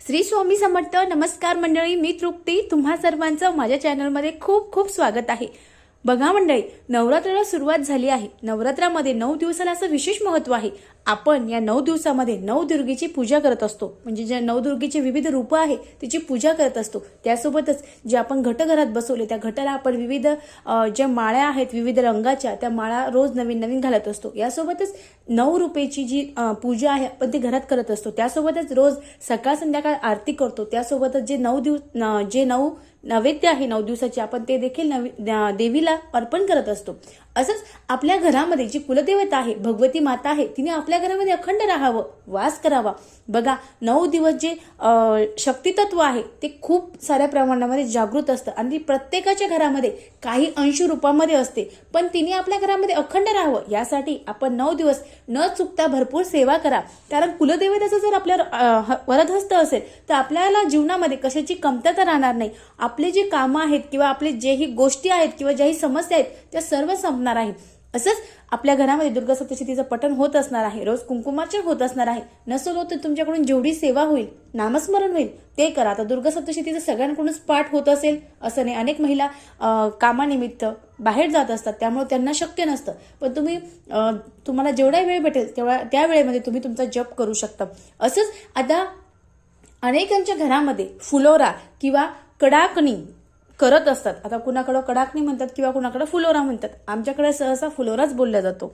श्री स्वामी समर्थ नमस्कार मंडळी मी तृप्ती. तुम्हा सर्वांचं माझ्या चॅनलमध्ये खूप खूप स्वागत आहे. बघा मंडळी नवरात्राला सुरुवात झाली आहे. नवरात्रामध्ये नऊ दिवसाला असं विशेष महत्त्व आहे. आपण या नऊ दिवसामध्ये नऊ दुर्गेची पूजा करत असतो. म्हणजे ज्या नवदुर्गेची विविध रूपं आहे तिची पूजा करत असतो. त्यासोबतच जे आपण घट घरात बसवले त्या घटाला आपण विविध ज्या माळ्या आहेत विविध रंगाच्या त्या माळा रोज नवीन नवीन घालत असतो. यासोबतच नऊ रुपयेची जी पूजा आहे आपण ती घरात करत असतो. त्यासोबतच रोज सकाळ संध्याकाळ आरती करतो. त्यासोबतच जे नऊ दिवस जे नऊ नैवेद्य आहे नऊ दिवसाचे. आपण ते देखील नवी देवीला अर्पण करत असतो. असंच आपल्या घरामध्ये जी कुलदेवता आहे भगवती माता आहे तिने आपल्या घरामध्ये अखंड राहावं वास करावा. बघा नऊ दिवस जे शक्तितत्व आहे ते खूप साऱ्या प्रमाणामध्ये जागृत असतं. आणि ती प्रत्येकाच्या घरामध्ये काही अंश रूपामध्ये असते पण तिने आपल्या घरामध्ये अखंड राहावं यासाठी आपण नऊ दिवस न चुकता भरपूर सेवा करा. कारण कुलदेवतेचं जर आपल्या ह- वरदहस्त असेल तर आपल्याला जीवनामध्ये कशाची कमतरता राहणार नाही. आपले जे कामं आहेत किंवा आपले जेही गोष्टी आहेत किंवा ज्याही समस्या आहेत त्या सर्व संपणार आहे. असंच आपल्या घरामध्ये दुर्गा सप्तशतीचं पठण होत असणार आहे. रोज कुंकुमार्चन होत असणार आहे. नसेल होत तर तुमच्याकडून जेवढी सेवा होईल नामस्मरण होईल ते करा. आता दुर्गा सप्तशतीचं सगळ्यांकडूनच पाठ होत असेल असं नाही. अनेक महिला कामानिमित्त बाहेर जात असतात. त्यामुळे त्यांना शक्य नसतं. पण तुम्ही तुम्हाला जेवढा वेळ भेटेल तेवढा त्या वेळेमध्ये तुम्ही तुमचा जप करू शकता. असंच आता अनेकांच्या घरामध्ये फुलोरा किंवा कडाकणी करत असतात. आता कुणाकडं कडाकणी म्हणतात किंवा कुणाकडं फुलोरा म्हणतात. आमच्याकडे सहसा फुलोराच बोलला जातो.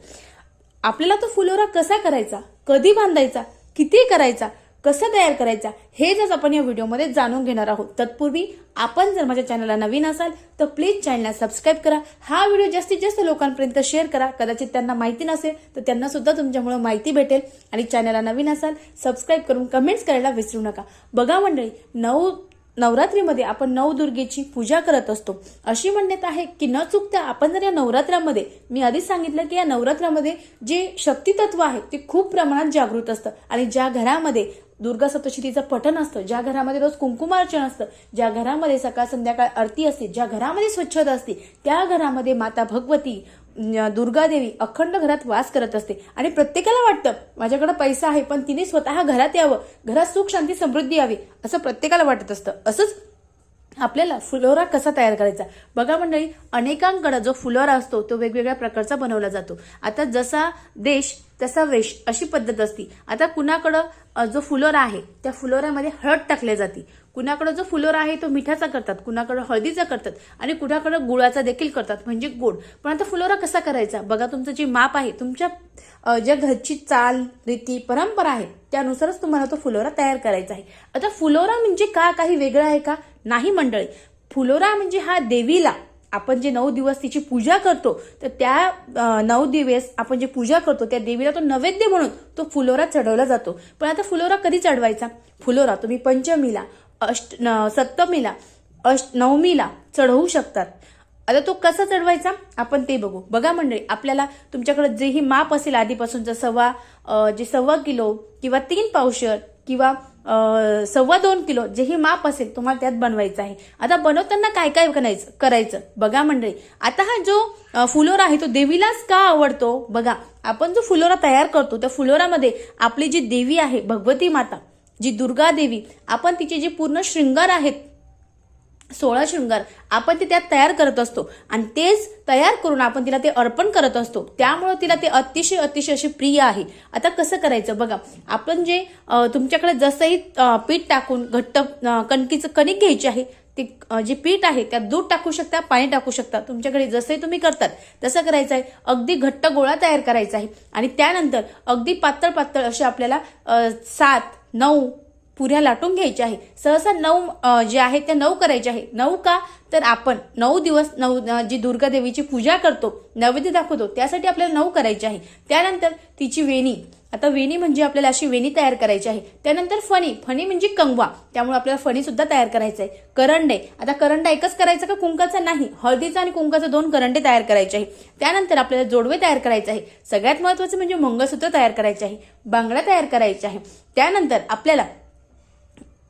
आपल्याला तो फुलोरा कसा करायचा? कधी बांधायचा? किती करायचा? कसा तयार करायचा? हे जर आपण या व्हिडिओमध्ये जाणून घेणार आहोत. तत्पूर्वी आपण जर माझ्या चॅनलला नवीन असाल तर प्लीज चॅनलला सबस्क्राईब करा. हा व्हिडिओ जास्तीत जास्त लोकांपर्यंत शेअर करा. कदाचित त्यांना माहिती नसेल तर त्यांना सुद्धा तुमच्यामुळे माहिती भेटेल. आणि चॅनलला नवीन असाल सबस्क्राईब करून कमेंट्स करायला विसरू नका. बघा मंडळी नऊ नवरात्रीमध्ये आपण नवदुर्गेची पूजा करत असतो. अशी मान्यता आहे की न चुकता आपण जर या नवरात्रामध्ये मी आधीच सांगितलं की या नवरात्रामध्ये जे शक्तितत्व आहे ते खूप प्रमाणात जागृत असतं. आणि ज्या घरामध्ये दुर्गा सप्तशतीचं पठण असतं ज्या घरामध्ये रोज कुंकुमार्चन असतं ज्या घरामध्ये सकाळ संध्याकाळ आरती असते ज्या घरामध्ये स्वच्छता असते त्या घरामध्ये माता भगवती दुर्गादेवी अखंड घरात वास करत असते. आणि प्रत्येकाला वाटतं माझ्याकडे पैसा आहे पण तिने स्वतः घरात यावं घरात सुख शांती समृद्धी यावी असं प्रत्येकाला वाटत असतं. असंच आपल्याला फुलोरा कसा तयार करायचा? बघा मंडळी अनेकांकडे जो फुलोरा असतो तो वेगवेगळ्या प्रकारचा बनवला जातो. आता जसा देश तसा वेश अशी पद्धत असती. आता कुणाकडं जो फुलोरा आहे त्या फुलोऱ्यामध्ये हळद टाकल्या जाते. कुणाकडं जो फुलोरा आहे तो मिठाचा करतात. कुणाकडं हळदीचा करतात. आणि कुणाकडं गुळाचा देखील करतात म्हणजे गोड. पण आता फुलोरा कसा करायचा? बघा तुमचं जे माप आहे तुमच्या ज्या घरची चाल रीती परंपरा आहे त्यानुसारच तुम्हाला तो फुलोरा तयार करायचा आहे. आता फुलोरा म्हणजे का? काही वेगळं आहे का? नाही मंडळी. फुलोरा म्हणजे हा देवीला आपण जे नऊ दिवस तिची पूजा करतो तर त्या नऊ दिवस आपण जे पूजा करतो त्या देवीला तो नैवेद्य म्हणून तो फुलोरा चढवला जातो. पण आता फुलोरा कधी चढवायचा? फुलोरा तुम्ही पंचमीला अष्ट न- सप्तमीला अष्ट नवमीला चढवू शकतात. आता तो कसा चढवायचा? आपण ते बघू. बघा मंडळी आपल्याला तुमच्याकडे जेही माप असेल आधीपासूनचं सव्वा जे सव्वा किलो किंवा तीन पावशर किंवा सव्वा दोन किलो जे ही माप असेल तुम्हाला त्यात बनवायचं आहे. आता बनवताना काय काय करायचं करायचं? बघा मंडळी. आता हा जो फुलोरा आहे तो देवीलाच का आवडतो? बघा आपण जो फुलोरा तयार करतो त्या फुलोरामध्ये आपली जी देवी आहे भगवती माता जी दुर्गा देवी आपण तिचे जे पूर्ण शृंगार आहेत सोळा शृंगार आपण ते त्यात तयार करत असतो. आणि तेच तयार करून आपण तिला ते अर्पण करत असतो. त्यामुळे तिला ते अतिशय अतिशय असे प्रिय आहे. आता कसं करायचं? बघा आपण जे तुमच्याकडे जसंही पीठ टाकून घट्ट कणकीचं कणिक घ्यायची आहे ते जे पीठ आहे त्यात दूध टाकू शकता पाणी टाकू शकता. तुमच्याकडे जसंही तुम्ही करतात तसं करायचं आहे. अगदी घट्ट गोळा तयार करायचा आहे. आणि त्यानंतर अगदी पातळ पातळ असे आपल्याला सात नऊ पुऱ्या लाटून घ्यायच्या आहे. सहसा नऊ जे आहे ते नऊ करायच्या आहे. नऊ का? तर आपण नऊ दिवस नऊ जी दुर्गा देवीची पूजा करतो नैवेद्य दाखवतो त्यासाठी आपल्याला नऊ करायचे आहे. त्यानंतर तिची वेणी. आता वेणी म्हणजे आपल्याला अशी वेणी तयार करायची आहे. त्यानंतर फणी. फणी म्हणजे कंगवा. त्यामुळे आपल्याला फणी सुद्धा तयार करायचं आहे. करंडे. आता करंडा एकच करायचा का कुंकाचा? नाही. हळदीचा आणि कुंकाचा दोन करंडे तयार करायचे आहे. त्यानंतर आपल्याला जोडवे तयार करायचे आहे. सगळ्यात महत्वाचं म्हणजे मंगळसूत्र तयार करायचे आहे. बांगडा तयार करायच्या आहे. त्यानंतर आपल्याला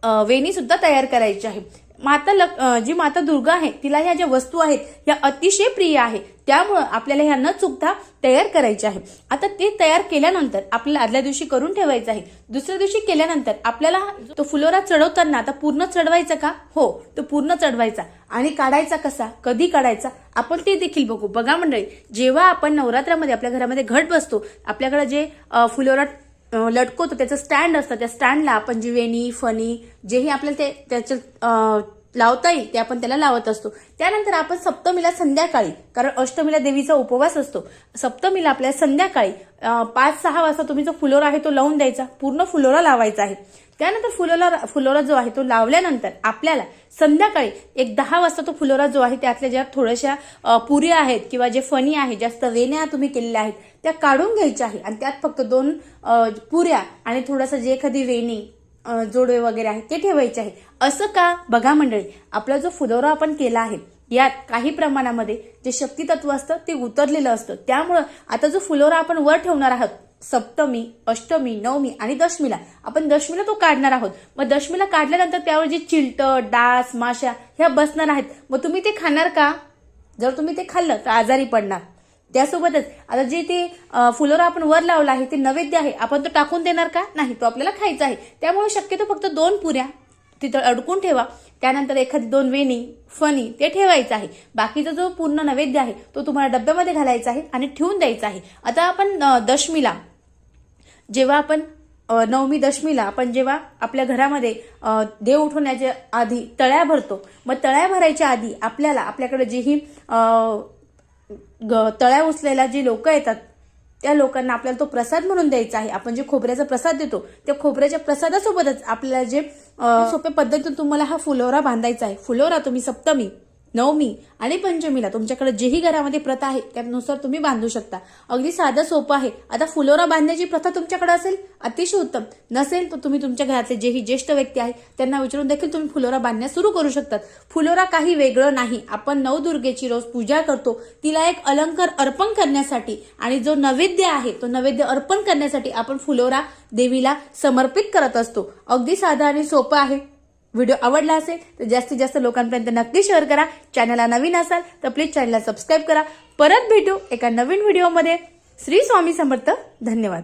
वेणीसुद्धा तयार करायची आहे. माता लक जी माता दुर्गा आहे तिला ह्या ज्या वस्तू आहेत ह्या अतिशय प्रिय आहे त्यामुळं आपल्याला ह्या न चुकता तयार करायच्या आहे आता ते तयार केल्यानंतर आपल्याला आदल्या दिवशी करून ठेवायचं आहे. दुसऱ्या दिवशी केल्यानंतर आपल्याला तो फुलोरा चढवताना आता पूर्ण चढवायचा का? हो तो पूर्ण चढवायचा. आणि काढायचा कसा? कधी काढायचा? आपण ते देखील बघू. बघा मंडळी जेव्हा आपण नवरात्रामध्ये आपल्या घरामध्ये घट बसतो आपल्याकडे जे फुलोरा लटकवतो. त्याचं स्टँड असतं. त्या स्टँडला आपण जी वेणी फणी जेही आपल्याला ते त्याचं लावता येईल ते आपण त्याला लावत असतो. त्यानंतर आपण सप्तमीला संध्याकाळी कारण अष्टमीला देवीचा उपवास असतो. सप्तमीला आपल्याला संध्याकाळी पाच सहा वाजता तुम्ही जो फुलोरा आहे तो लावून द्यायचा. पूर्ण फुलोरा लावायचा आहे. त्यानंतर फुलोरा फुलोरा जो आहे तो लावल्यानंतर आपल्याला संध्याकाळी एक दहा वाजता तो फुलोरा जो आहे त्यातल्या ज्या थोड्याशा पुऱ्या आहेत किंवा जे फणी आहे जास्त वेण्या तुम्ही केलेल्या आहेत त्या काढून घ्यायच्या आहे आणि त्यात फक्त दोन पुऱ्या आणि थोडासा जे एखादी वेणी जोडवे वगैरे आहे ते ठेवायचे आहे असं का? बघा मंडळी आपला जो फुलोरा आपण केला आहे यात काही प्रमाणामध्ये जे शक्ती तत्व असतं ते उतरलेलं असतं. त्यामुळं आता जो फुलोरा आपण वर ठेवणार आहोत सप्तमी अष्टमी नवमी आणि दशमीला. आपण दशमीला तो काढणार आहोत. मग दशमीला काढल्यानंतर त्यावर जे चिलट डास माशा ह्या बसणार आहेत. मग तुम्ही ते खाणार का? जर तुम्ही ते खाल्लं तर आजारी पडणार. त्यासोबतच आता जे ते अं, फुलोरा आपण वर लावला आहे ते नैवेद्य आहे आपण तो टाकून देणार का? नाही तो आपल्याला खायचा आहे. त्यामुळे शक्यतो फक्त दोन पुऱ्या. तिथं अडकून ठेवा. त्यानंतर एखादी दोन वेणी फणी ते ठेवायचं आहे. बाकीचा जो पूर्ण नैवेद्य आहे तो तुम्हाला डब्यामध्ये घालायचा आहे आणि ठेवून द्यायचा आहे. आता आपण दशमीला जेव्हा आपण नवमी दशमीला आपण जेव्हा आपल्या घरामध्ये देव उठवण्याच्या आधी तळ्या भरतो मग तळ्या भरायच्या आधी आपल्याला आपल्याकडे जेही ग- तळ्या उचलायला जे लोक येतात त्या लोकांना आपल्याला तो प्रसाद म्हणून द्यायचा आहे. आपण जे खोबऱ्याचा प्रसाद देतो त्या खोबऱ्याच्या प्रसादासोबतच आपल्याला जे सोप्या पद्धतीने तुम्हाला हा फुलोरा बांधायचा आहे. फुलोरा तुम्ही सप्तमी नवमी आणि पंचमीला तुमच्याकडे जेही घरामध्ये प्रथा आहे त्यानुसार तुम्ही बांधू शकता. अगदी साधं सोपं आहे. आता फुलोरा बांधण्याची प्रथा तुमच्याकडे असेल अतिशय उत्तम. नसेल तर तुम्ही तुमच्या घरातले जेही ज्येष्ठ व्यक्ती आहेत त्यांना विचारून देखील तुम्ही फुलोरा बांधण्यास सुरू करू शकतात. फुलोरा काही वेगळं नाही. आपण नवदुर्गेची रोज पूजा करतो. तिला एक अलंकार अर्पण करण्यासाठी आणि जो नैवेद्य आहे तो नैवेद्य अर्पण करण्यासाठी आपण फुलोरा देवीला समर्पित करत असतो. अगदी साधा आणि सोपं आहे. व्हिडिओ आवडला असेल तर जास्तीत जास्त लोकांपर्यंत नक्की शेअर करा. चॅनलला नवीन असाल तर प्लीज चॅनलला सबस्क्राईब करा. परत भेटू एका नवीन व्हिडिओमध्ये. श्री स्वामी समर्थ. धन्यवाद.